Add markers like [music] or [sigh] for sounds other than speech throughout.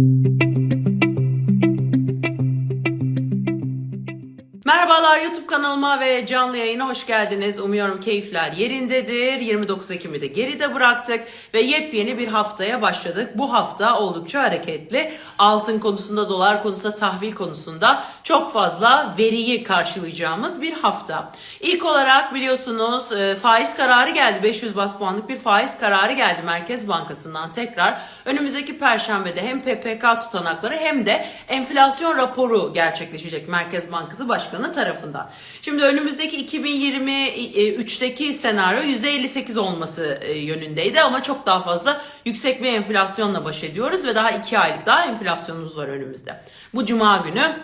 Thank you. Merhabalar YouTube kanalıma ve canlı yayına hoş geldiniz. Umuyorum keyifler yerindedir. 29 Ekim'i de geride bıraktık ve yepyeni bir haftaya başladık. Bu hafta oldukça hareketli. Altın konusunda, dolar konusunda, tahvil konusunda çok fazla veriyi karşılayacağımız bir hafta. İlk olarak biliyorsunuz e, faiz kararı geldi. 500 bas puanlık bir faiz kararı geldi Merkez Bankası'ndan tekrar. Önümüzdeki perşembede hem PPK tutanakları hem de enflasyon raporu gerçekleşecek Merkez Bankası Başkanı tarafından. Şimdi önümüzdeki 2023'teki senaryo %58 olması e, yönündeydi ama çok daha fazla yüksek bir enflasyonla baş ediyoruz ve daha 2 aylık daha enflasyonumuz var önümüzde. Bu cuma günü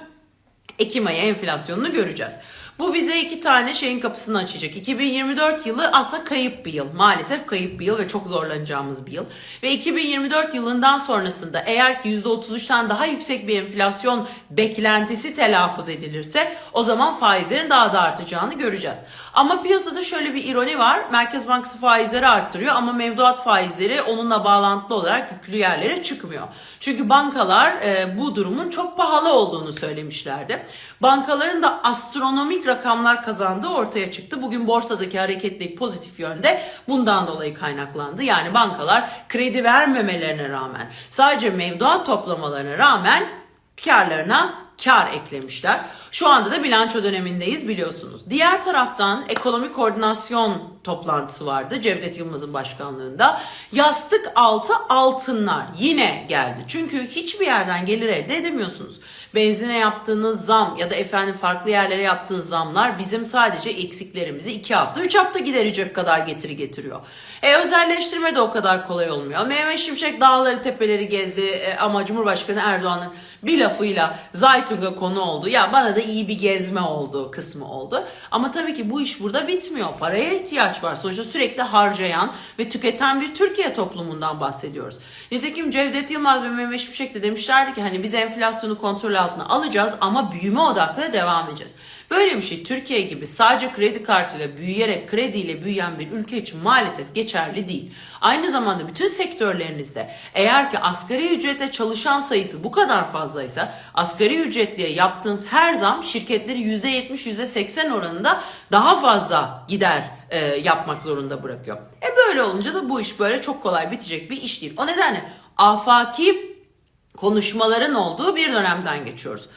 Ekim ayı enflasyonunu göreceğiz. Bu bize iki tane şeyin kapısını açacak. 2024 yılı aslında kayıp bir yıl. Maalesef kayıp bir yıl ve çok zorlanacağımız bir yıl. Ve 2024 yılından sonrasında eğer ki %33'ten daha yüksek bir enflasyon beklentisi telaffuz edilirse o zaman faizlerin daha da artacağını göreceğiz. Ama piyasada şöyle bir ironi var. Merkez Bankası faizleri arttırıyor ama mevduat faizleri onunla bağlantılı olarak yüklü yerlere çıkmıyor. Çünkü bankalar e, bu durumun çok pahalı olduğunu söylemişlerdi. Bankaların da astronomik rakamlar kazandığı ortaya çıktı. Bugün borsadaki hareketlilik pozitif yönde bundan dolayı kaynaklandı. Yani bankalar kredi vermemelerine rağmen sadece mevduat toplamalarına rağmen karlarına kar eklemişler. Şu anda da bilanço dönemindeyiz biliyorsunuz. Diğer taraftan ekonomik koordinasyon toplantısı vardı Cevdet Yılmaz'ın başkanlığında. Yastık altı altınlar yine geldi. Çünkü hiçbir yerden gelir elde edemiyorsunuz. Benzine yaptığınız zam ya da efendim farklı yerlere yaptığınız zamlar bizim sadece eksiklerimizi 2 hafta 3 hafta giderecek kadar getiri getiriyor. E özelleştirme de o kadar kolay olmuyor. Mehmet Şimşek dağları tepeleri gezdi e, ama Cumhurbaşkanı Erdoğan'ın bir lafıyla Zaytung'a konu oldu. Ya bana da iyi bir gezme oldu kısmı oldu. Ama tabii ki bu iş burada bitmiyor. Paraya ihtiyaç var. Sonuçta sürekli harcayan ve tüketen bir Türkiye toplumundan bahsediyoruz. Nitekim Cevdet Yılmaz ve Mehmet Şimşek de demişlerdi ki hani biz enflasyonu kontrol altına alacağız ama büyüme odaklı devam edeceğiz. Böyle bir şey Türkiye gibi sadece kredi kartıyla büyüyerek krediyle büyüyen bir ülke için maalesef geçerli değil. Aynı zamanda bütün sektörlerinizde eğer ki asgari ücrete çalışan sayısı bu kadar fazlaysa asgari ücretliye yaptığınız her zam şirketleri %70 %80 oranında daha fazla gider e, yapmak zorunda bırakıyor. E böyle olunca da bu iş böyle çok kolay bitecek bir iş değil. O nedenle afaki konuşmaların olduğu bir dönemden geçiyoruz.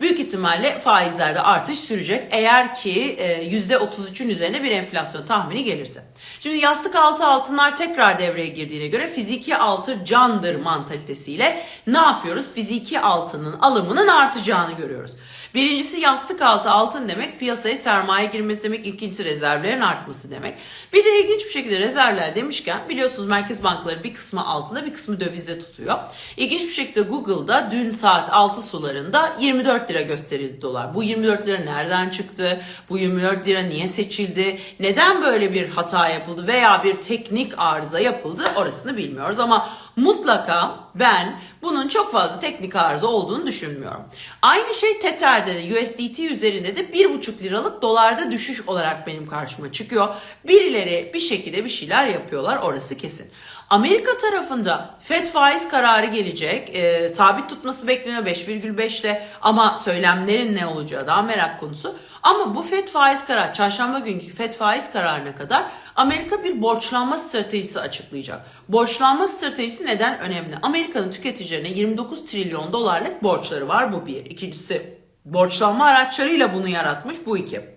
Büyük ihtimalle faizlerde artış sürecek eğer ki e, %33'ün üzerine bir enflasyon tahmini gelirse. Şimdi yastık altı altınlar tekrar devreye girdiğine göre fiziki altı candır mantalitesiyle ne yapıyoruz? Fiziki altının alımının artacağını görüyoruz. Birincisi yastık altı altın demek piyasaya sermaye girmesi demek ikincisi rezervlerin artması demek. Bir de ilginç bir şekilde rezervler demişken biliyorsunuz merkez bankaları bir kısmı altında bir kısmı dövizde tutuyor. İlginç bir şekilde Google'da dün saat 6 sularında 24 lira gösterildi dolar. Bu 24 lira nereden çıktı? Bu 24 lira niye seçildi? Neden böyle bir hata yapıldı veya bir teknik arıza yapıldı orasını bilmiyoruz ama mutlaka ben bunun çok fazla teknik arıza olduğunu düşünmüyorum. Aynı şey Tether'de de USDT üzerinde de 1,5 liralık dolarda düşüş olarak benim karşıma çıkıyor. Birileri bir şekilde bir şeyler yapıyorlar orası kesin. Amerika tarafında FED faiz kararı gelecek. E, sabit tutması bekleniyor 5,5'te ama söylemlerin ne olacağı daha merak konusu. Ama bu FED faiz kararı çarşamba günkü FED faiz kararına kadar Amerika bir borçlanma stratejisi açıklayacak. Borçlanma stratejisi neden önemli? Amerika'nın tüketicilerine 29 trilyon dolarlık borçları var bu bir. İkincisi borçlanma araçlarıyla bunu yaratmış bu iki.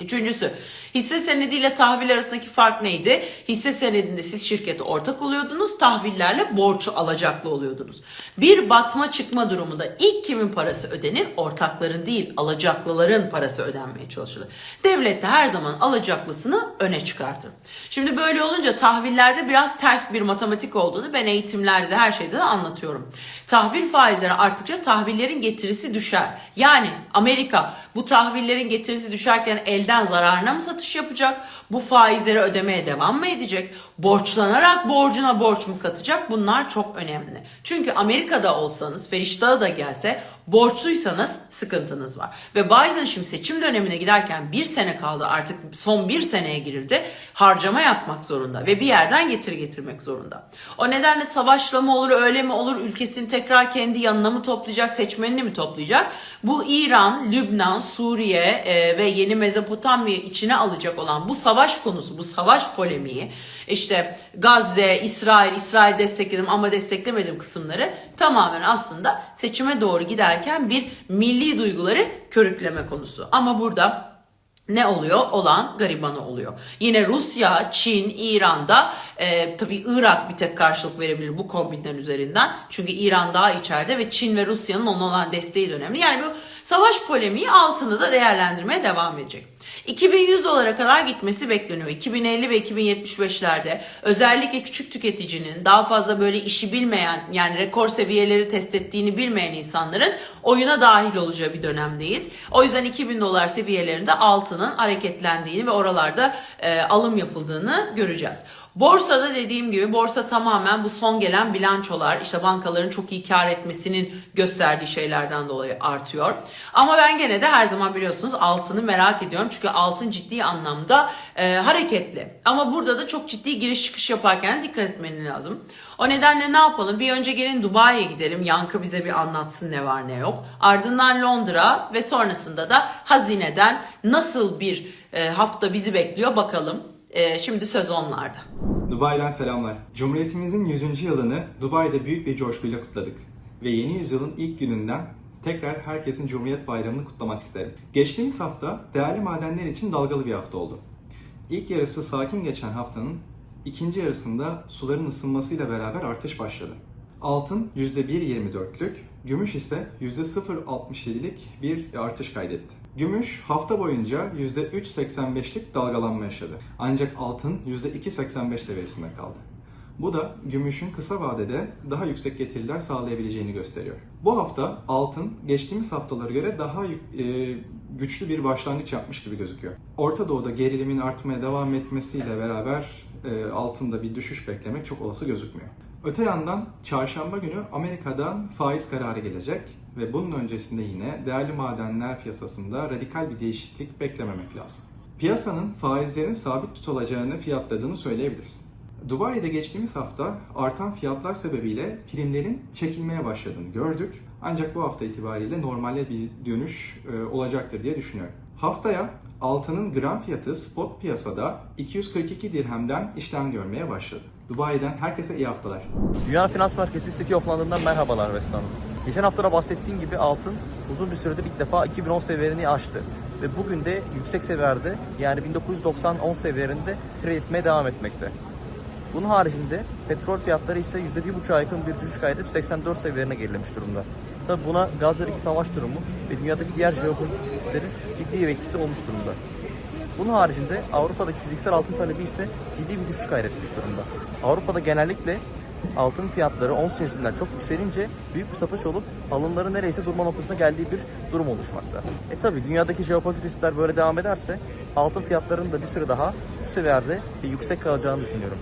Üçüncüsü hisse senediyle tahvil arasındaki fark neydi? Hisse senedinde siz şirkete ortak oluyordunuz, tahvillerle borç alacaklı oluyordunuz. Bir batma çıkma durumunda ilk kimin parası ödenir? Ortakların değil, alacaklıların parası ödenmeye çalışılır. Devlet de her zaman alacaklısını öne çıkartır. Şimdi böyle olunca tahvillerde biraz ters bir matematik olduğunu ben eğitimlerde de her şeyde de anlatıyorum. Tahvil faizleri arttıkça tahvillerin getirisi düşer. Yani Amerika bu tahvillerin getirisi düşerken elden zararına mı satış yapacak? Bu faizleri ödemeye devam mı edecek? Borçlanarak borcuna borç mu katacak? Bunlar çok önemli. Çünkü Amerika'da olsanız, Feriştah'a da gelse Borçluysanız sıkıntınız var. Ve Biden şimdi seçim dönemine giderken bir sene kaldı artık son bir seneye girildi. Harcama yapmak zorunda ve bir yerden getiri getirmek zorunda. O nedenle savaşla mı olur öyle mi olur ülkesini tekrar kendi yanına mı toplayacak seçmenini mi toplayacak? Bu İran, Lübnan, Suriye e, ve yeni Mezopotamya içine alacak olan bu savaş konusu, bu savaş polemiği işte Gazze, İsrail, İsrail destekledim ama desteklemedim kısımları tamamen aslında seçime doğru giderken bir milli duyguları körükleme konusu. Ama burada ne oluyor? Olan garibanı oluyor. Yine Rusya, Çin, İran'da e, tabii Irak bir tek karşılık verebilir bu kombinler üzerinden. Çünkü İran daha içeride ve Çin ve Rusya'nın ona olan desteği de önemli. Yani bu savaş polemiği altını da değerlendirmeye devam edecek. 2100 dolara kadar gitmesi bekleniyor. 2050 ve 2075'lerde özellikle küçük tüketicinin daha fazla böyle işi bilmeyen yani rekor seviyeleri test ettiğini bilmeyen insanların oyuna dahil olacağı bir dönemdeyiz. O yüzden 2000 dolar seviyelerinde altının hareketlendiğini ve oralarda e, alım yapıldığını göreceğiz. Borsada dediğim gibi borsa tamamen bu son gelen bilançolar işte bankaların çok iyi kar etmesinin gösterdiği şeylerden dolayı artıyor. Ama ben gene de her zaman biliyorsunuz altını merak ediyorum. Çünkü altın ciddi anlamda e, hareketli. Ama burada da çok ciddi giriş çıkış yaparken dikkat etmenin lazım. O nedenle ne yapalım? Bir önce gelin Dubai'ye gidelim. Yankı bize bir anlatsın ne var ne yok. Ardından Londra ve sonrasında da hazineden nasıl bir e, hafta bizi bekliyor bakalım. E, şimdi söz onlarda. Dubai'den selamlar. Cumhuriyetimizin 100. yılını Dubai'de büyük bir coşkuyla kutladık. Ve yeni yüzyılın ilk gününden tekrar herkesin Cumhuriyet Bayramı'nı kutlamak isterim. Geçtiğimiz hafta değerli madenler için dalgalı bir hafta oldu. İlk yarısı sakin geçen haftanın ikinci yarısında suların ısınmasıyla beraber artış başladı. Altın %1.24'lük, gümüş ise %0.67'lik bir artış kaydetti. Gümüş hafta boyunca %3.85'lik dalgalanma yaşadı. Ancak altın %2.85 seviyesinde kaldı. Bu da gümüşün kısa vadede daha yüksek getiriler sağlayabileceğini gösteriyor. Bu hafta altın geçtiğimiz haftalara göre daha e, güçlü bir başlangıç yapmış gibi gözüküyor. Orta Doğu'da gerilimin artmaya devam etmesiyle beraber e, altında bir düşüş beklemek çok olası gözükmüyor. Öte yandan çarşamba günü Amerika'dan faiz kararı gelecek ve bunun öncesinde yine değerli madenler piyasasında radikal bir değişiklik beklememek lazım. Piyasanın faizlerin sabit tutulacağını fiyatladığını söyleyebiliriz. Dubai'de geçtiğimiz hafta artan fiyatlar sebebiyle primlerin çekilmeye başladığını gördük. Ancak bu hafta itibariyle normale bir dönüş e, olacaktır diye düşünüyorum. Haftaya altının gram fiyatı spot piyasada 242 dirhemden işlem görmeye başladı. Dubai'den herkese iyi haftalar. Dünya Finans Merkezi City of London'dan merhabalar Hanım. Geçen hafta da bahsettiğim gibi altın uzun bir süredir ilk defa 2010 seviyelerini aştı. Ve bugün de yüksek seviyelerde yani 1990-10 seviyelerinde trade etmeye devam etmekte. Bunun haricinde petrol fiyatları ise %1,5'a yakın bir düşüş kaydedip 84 seviyelerine gerilemiş durumda. Tabi buna Gazze'deki savaş durumu ve dünyadaki diğer jeopolitik risklerin ciddi bir etkisi olmuş durumda. Bunun haricinde Avrupa'daki fiziksel altın talebi ise ciddi bir düşüş kaydetmiş durumda. Avrupa'da genellikle altın fiyatları ons cinsinden çok yükselince büyük bir satış olup alımların neredeyse durma noktasına geldiği bir durum oluşmakta. E tabi dünyadaki jeopolitik riskler böyle devam ederse altın fiyatlarının da bir süre daha bu seviyelerde yüksek kalacağını düşünüyorum.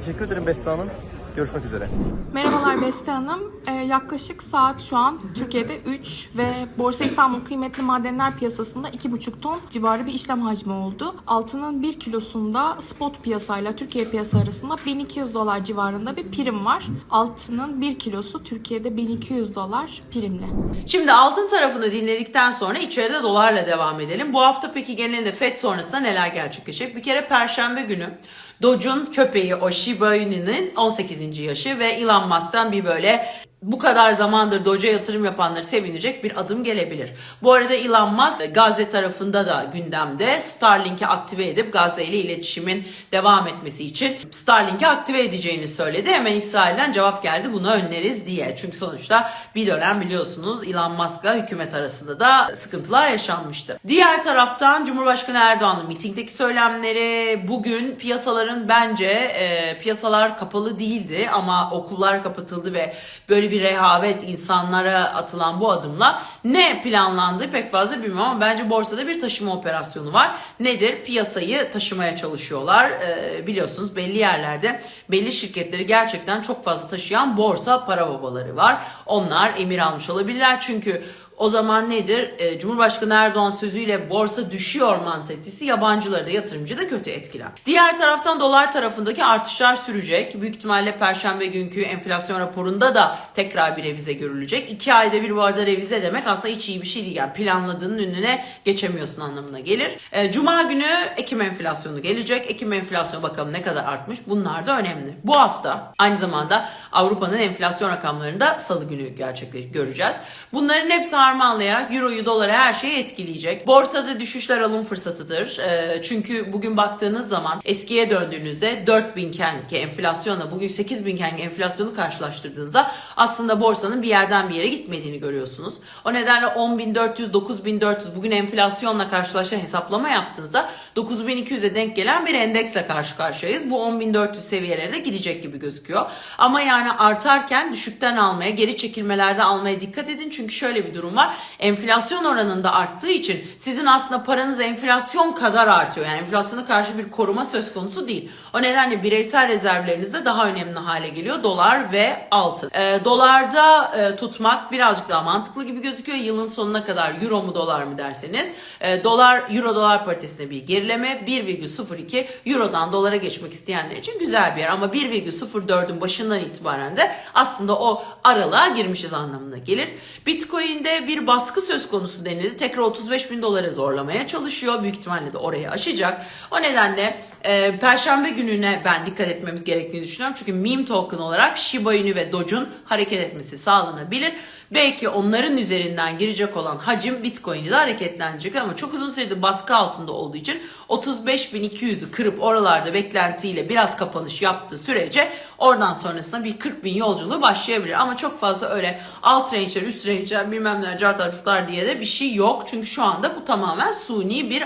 Teşekkür ederim Beste Hanım. Görüşmek üzere. Merhabalar Beste Hanım. Ee, yaklaşık saat şu an Türkiye'de 3 ve Borsa İstanbul kıymetli madenler piyasasında 2,5 ton civarı bir işlem hacmi oldu. Altının 1 kilosunda spot piyasayla Türkiye piyasa arasında 1200 dolar civarında bir prim var. Altının 1 kilosu Türkiye'de 1200 dolar primli. Şimdi altın tarafını dinledikten sonra içeride dolarla devam edelim. Bu hafta peki genelinde FED sonrasında neler gerçekleşecek? Bir kere Perşembe günü Doge'un köpeği o Shiba Inu'nun 18. yaşı ve Elon Musk'tan bir böyle bu kadar zamandır Doge'a yatırım yapanları sevinecek bir adım gelebilir. Bu arada Elon Musk Gazze tarafında da gündemde Starlink'i aktive edip Gazze ile iletişimin devam etmesi için Starlink'i aktive edeceğini söyledi. Hemen İsrail'den cevap geldi bunu önleriz diye. Çünkü sonuçta bir dönem biliyorsunuz Elon Musk'la hükümet arasında da sıkıntılar yaşanmıştı. Diğer taraftan Cumhurbaşkanı Erdoğan'ın mitingdeki söylemleri bugün piyasaların bence e, piyasalar kapalı değildi ama okullar kapatıldı ve böyle bir rehavet insanlara atılan bu adımla ne planlandığı pek fazla bilmiyorum ama bence borsada bir taşıma operasyonu var. Nedir? Piyasayı taşımaya çalışıyorlar. Ee, biliyorsunuz belli yerlerde belli şirketleri gerçekten çok fazla taşıyan borsa para babaları var. Onlar emir almış olabilirler çünkü o zaman nedir? Ee, Cumhurbaşkanı Erdoğan sözüyle borsa düşüyor mantalitesi yabancıları da yatırımcı da kötü etkiler. Diğer taraftan dolar tarafındaki artışlar sürecek. Büyük ihtimalle perşembe günkü enflasyon raporunda da tekrar bir revize görülecek. İki ayda bir bu arada revize demek aslında hiç iyi bir şey değil. Yani planladığının önüne geçemiyorsun anlamına gelir. Ee, Cuma günü Ekim enflasyonu gelecek. Ekim enflasyonu bakalım ne kadar artmış. Bunlar da önemli. Bu hafta aynı zamanda Avrupa'nın enflasyon rakamlarını da salı günü gerçekleş göreceğiz. Bunların hepsi harmanlayarak Euro'yu, doları her şeyi etkileyecek. Borsada düşüşler alım fırsatıdır. Ee, çünkü bugün baktığınız zaman eskiye döndüğünüzde 4000 iken ki enflasyonla bugün 8000 iken enflasyonu karşılaştırdığınızda aslında borsanın bir yerden bir yere gitmediğini görüyorsunuz. O nedenle 10.400, 9.400 bugün enflasyonla karşılaşan hesaplama yaptığınızda 9200'e denk gelen bir endeksle karşı karşıyayız. Bu 10.400 seviyelere de gidecek gibi gözüküyor. Ama yani artarken düşükten almaya, geri çekilmelerde almaya dikkat edin. Çünkü şöyle bir durum var. Enflasyon oranında arttığı için sizin aslında paranız enflasyon kadar artıyor. Yani enflasyona karşı bir koruma söz konusu değil. O nedenle bireysel rezervleriniz de daha önemli hale geliyor. Dolar ve altın. Ee, dolarda e, tutmak birazcık daha mantıklı gibi gözüküyor. Yılın sonuna kadar euro mu dolar mı derseniz. e, dolar euro dolar paritesinde bir gerileme 1,02 eurodan dolara geçmek isteyenler için güzel bir yer. Ama 1,04'ün başından itibaren de aslında o aralığa girmişiz anlamına gelir. Bitcoin'de bir baskı söz konusu denildi. Tekrar 35 bin dolara zorlamaya çalışıyor. Büyük ihtimalle de orayı aşacak. O nedenle e, Perşembe gününe ben dikkat etmemiz gerektiğini düşünüyorum. Çünkü meme token olarak Shiba Inu ve Doge'un hareket etmesi sağlanabilir. Belki onların üzerinden girecek olan hacim Bitcoin'i de hareketlenecek ama çok uzun süredir baskı altında olduğu için 35.200'ü kırıp oralarda beklentiyle biraz kapanış yaptığı sürece oradan sonrasında bir 40 bin yolculuğu başlayabilir. Ama çok fazla öyle alt range'ler, üst range'ler bilmem neler, cartar çutlar diye de bir şey yok. Çünkü şu anda bu tamamen suni bir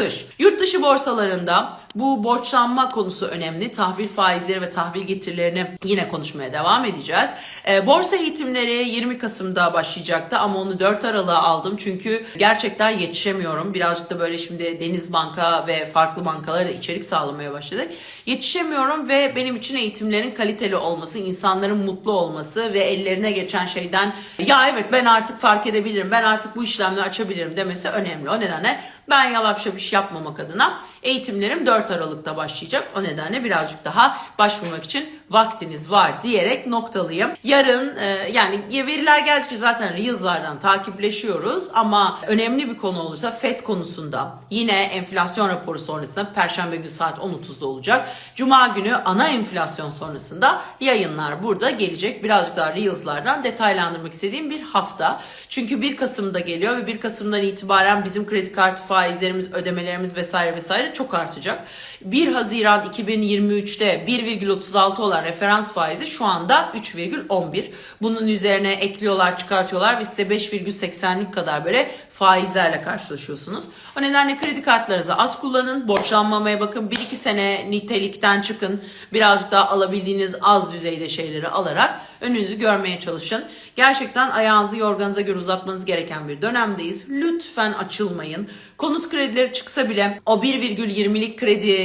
artış. Yurt dışı borsalarında bu borçlanma konusu önemli. Tahvil faizleri ve tahvil getirilerini yine konuşmaya devam edeceğiz. Ee, borsa eğitimleri 20 Kasım'da başlayacaktı ama onu 4 Aralık'a aldım. Çünkü gerçekten yetişemiyorum. Birazcık da böyle şimdi Deniz Banka ve farklı bankalara da içerik sağlamaya başladık. Yetişemiyorum ve benim için eğitimlerin kaliteli olması, insanların mutlu olması ve ellerine geçen şeyden ya evet ben artık fark edebilirim, ben artık bu işlemleri açabilirim demesi önemli. O nedenle ben yalapşa bir şey yapmamak adına eğitimlerim 4 Aralık'ta başlayacak. O nedenle birazcık daha başvurmak için vaktiniz var diyerek noktalıyım. Yarın e, yani veriler geldikçe zaten Reels'lardan takipleşiyoruz ama önemli bir konu olursa FED konusunda yine enflasyon raporu sonrasında Perşembe günü saat 10.30'da olacak. Cuma günü ana enflasyon sonrasında yayınlar burada gelecek. Birazcık daha Reels'lardan detaylandırmak istediğim bir hafta. Çünkü 1 Kasım'da geliyor ve 1 Kasım'dan itibaren bizim kredi kartı faizlerimiz, ödemelerimiz vesaire vesaire çok artacak. 1 Haziran 2023'te 1,36 olan referans faizi şu anda 3,11. Bunun üzerine ekliyorlar, çıkartıyorlar ve size 5,80'lik kadar böyle faizlerle karşılaşıyorsunuz. O nedenle kredi kartlarınızı az kullanın, borçlanmamaya bakın. 1-2 sene nitelikten çıkın. Birazcık daha alabildiğiniz az düzeyde şeyleri alarak önünüzü görmeye çalışın. Gerçekten ayağınızı yorganıza göre uzatmanız gereken bir dönemdeyiz. Lütfen açılmayın. Konut kredileri çıksa bile o 1,20'lik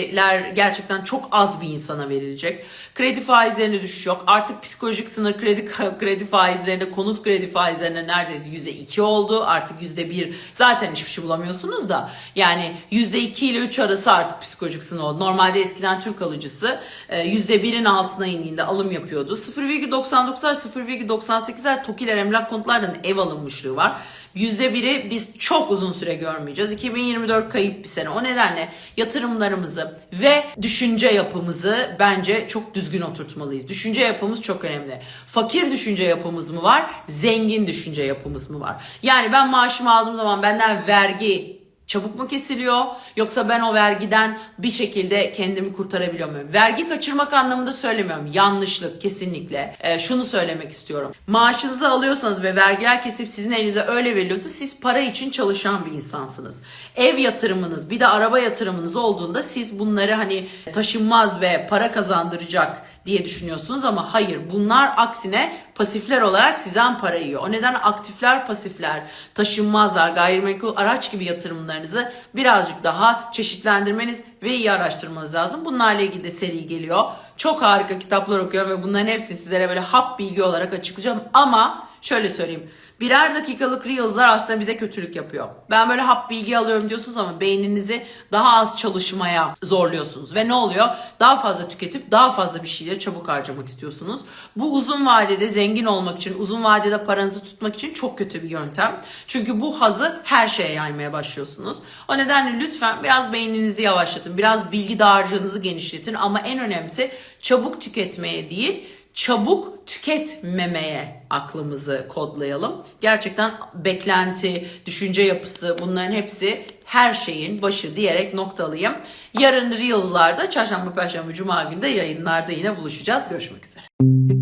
krediler gerçekten çok az bir insana verilecek. Kredi faizlerinde düşüş yok. Artık psikolojik sınır kredi [laughs] kredi faizlerinde, konut kredi faizlerinde neredeyse %2 oldu. Artık %1 zaten hiçbir şey bulamıyorsunuz da. Yani %2 ile 3 arası artık psikolojik sınır oldu. Normalde eskiden Türk alıcısı e, %1'in altına indiğinde alım yapıyordu. 0,99'lar 0,98'ler TOKİ'ler emlak konutlardan ev alınmışlığı var. %1'i biz çok uzun süre görmeyeceğiz. 2024 kayıp bir sene. O nedenle yatırımlarımızı ve düşünce yapımızı bence çok düzgün oturtmalıyız. Düşünce yapımız çok önemli. Fakir düşünce yapımız mı var? Zengin düşünce yapımız mı var? Yani ben maaşımı aldığım zaman benden vergi çabuk mu kesiliyor yoksa ben o vergiden bir şekilde kendimi kurtarabiliyor muyum? Vergi kaçırmak anlamında söylemiyorum. Yanlışlık kesinlikle. Ee, şunu söylemek istiyorum. Maaşınızı alıyorsanız ve vergiler kesip sizin elinize öyle veriliyorsa siz para için çalışan bir insansınız. Ev yatırımınız bir de araba yatırımınız olduğunda siz bunları hani taşınmaz ve para kazandıracak diye düşünüyorsunuz ama hayır bunlar aksine pasifler olarak sizden para yiyor. O nedenle aktifler, pasifler, taşınmazlar, gayrimenkul araç gibi yatırımlarınızı birazcık daha çeşitlendirmeniz ve iyi araştırmanız lazım. Bunlarla ilgili de seri geliyor. Çok harika kitaplar okuyorum ve bunların hepsini sizlere böyle hap bilgi olarak açıklayacağım ama şöyle söyleyeyim. Birer dakikalık Reels'lar aslında bize kötülük yapıyor. Ben böyle hap bilgi alıyorum diyorsunuz ama beyninizi daha az çalışmaya zorluyorsunuz. Ve ne oluyor? Daha fazla tüketip daha fazla bir şeyleri çabuk harcamak istiyorsunuz. Bu uzun vadede zengin olmak için, uzun vadede paranızı tutmak için çok kötü bir yöntem. Çünkü bu hazı her şeye yaymaya başlıyorsunuz. O nedenle lütfen biraz beyninizi yavaşlatın, biraz bilgi dağarcığınızı genişletin ama en önemlisi çabuk tüketmeye değil, çabuk tüketmemeye aklımızı kodlayalım. Gerçekten beklenti, düşünce yapısı bunların hepsi her şeyin başı diyerek noktalıyım. Yarın Reels'larda çarşamba, perşembe, cuma günde yayınlarda yine buluşacağız. Görüşmek üzere.